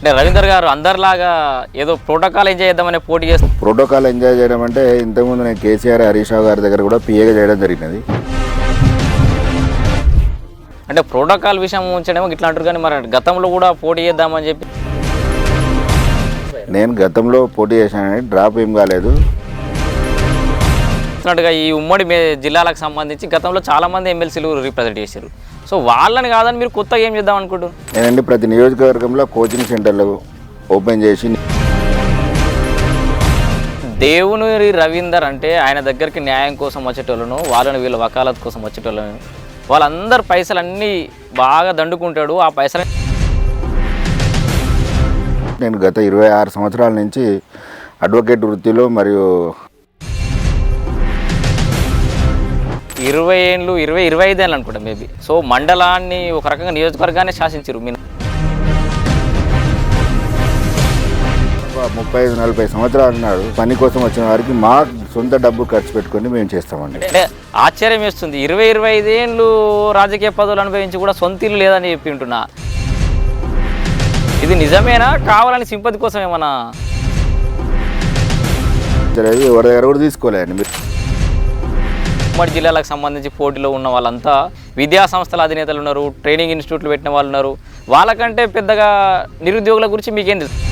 అంటే రవీందర్ గారు అందరిలాగా ఏదో ప్రోటోకాల్ ఏం చేద్దామనే పోటీ చేస్తారు ప్రోటోకాల్ ఎంజాయ్ చేయడం అంటే ఇంతకుముందు నేను కేసీఆర్ హరీష్ రావు గారి దగ్గర కూడా పిఏగా చేయడం జరిగినది. అంటే ప్రోటోకాల్ విషయం ఉంచడేమో ఇట్లా అంటారు కానీ మరి గతంలో కూడా పోటీ చేద్దామని చెప్పి నేను గతంలో పోటీ చేశానని డ్రాప్ ఏం కాలేదు. అన్నట్టుగా ఈ ఉమ్మడి జిల్లాలకు సంబంధించి గతంలో చాలా మంది ఎమ్మెల్సీలు రిప్రజెంట్ చేశారు. సో వాళ్ళని కాదని మీరు కొత్తగా ఏం చేద్దాం అనుకుంటారు నేనండి ప్రతి నియోజకవర్గంలో కోచింగ్ సెంటర్లు ఓపెన్ చేసి దేవుని రవీందర్ అంటే ఆయన దగ్గరికి న్యాయం కోసం వచ్చేటోళ్ళను వాళ్ళని వీళ్ళ వకాలత్ కోసం వచ్చేటోళ్ళను. వాళ్ళందరు పైసలు అన్నీ బాగా దండుకుంటాడు. ఆ పైసలు నేను గత ఇరవై ఆరు సంవత్సరాల నుంచి అడ్వకేట్ వృత్తిలో మరియు ఇరవై ఏళ్ళు ఇరవై ఇరవై ఐదు ఏళ్ళు అనుకుంటా మేబీ సో మండలాన్ని ఒక రకంగా నియోజకవర్గాన్ని శాసించారు మీ ముప్పై ఐదు నలభై సంవత్సరాలు ఉన్నాడు పని కోసం వచ్చిన వారికి మా సొంత డబ్బు ఖర్చు పెట్టుకొని మేము చేస్తామండి. అంటే ఆశ్చర్యం వేస్తుంది. ఇరవై ఇరవై ఐదు ఏళ్ళు రాజకీయ పదవులు అనుభవించి కూడా సొంత ఇల్లు లేదని చెప్పి ఉంటున్నా. ఇది నిజమేనా? కావాలని సింపతి కోసం ఏమన్నా? తెలియదు ఎవరి దగ్గర కూడా తీసుకోలేదండి. మీరు ఉమ్మడి జిల్లాలకు సంబంధించి పోటీలో ఉన్న వాళ్ళంతా విద్యా సంస్థల అధినేతలు ఉన్నారు ట్రైనింగ్ ఇన్స్టిట్యూట్లు పెట్టిన వాళ్ళు ఉన్నారు. వాళ్ళకంటే పెద్దగా నిరుద్యోగుల గురించి మీకేం తెలుసు?